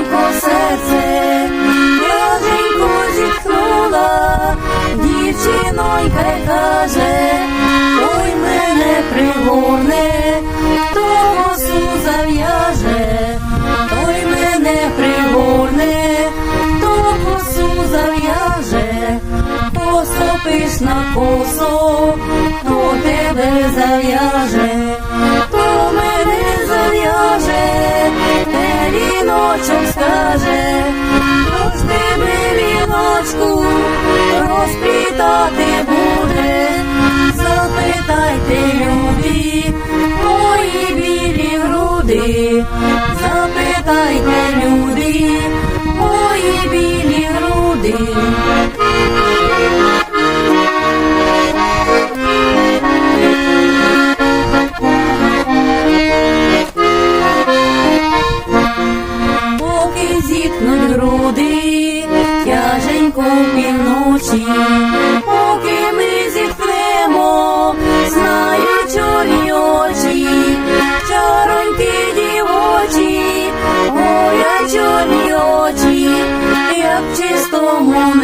Тихонько серце, легенько зітхнула, дівчинонька й каже, ой мене пригорне, хто косу зав'яже, той мене пригорне, хто косу зав'яже, посопиш на косо, хто тебе зав'яже. Віночок скаже, тебе віночку розплітати буде, запитайте Зіткнуть груди, тяженько півночі, поки ми зіткнемо, знаю чорні очі, чароньки дівочі, моя чорні очі, як чистому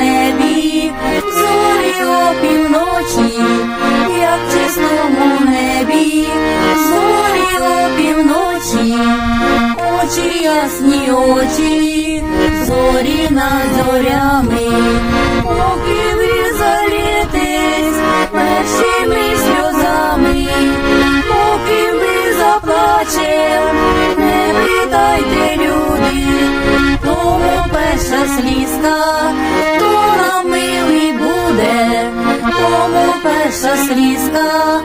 очі, ясні очі, зорі над зорями, поки ви залітесь першими сльозами, поки ви заплачем, не питайте люди, тому перша слізка, то нам милий буде, тому перша слізка,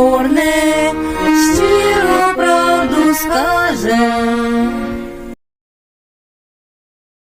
пригорне, щиро правду скаже.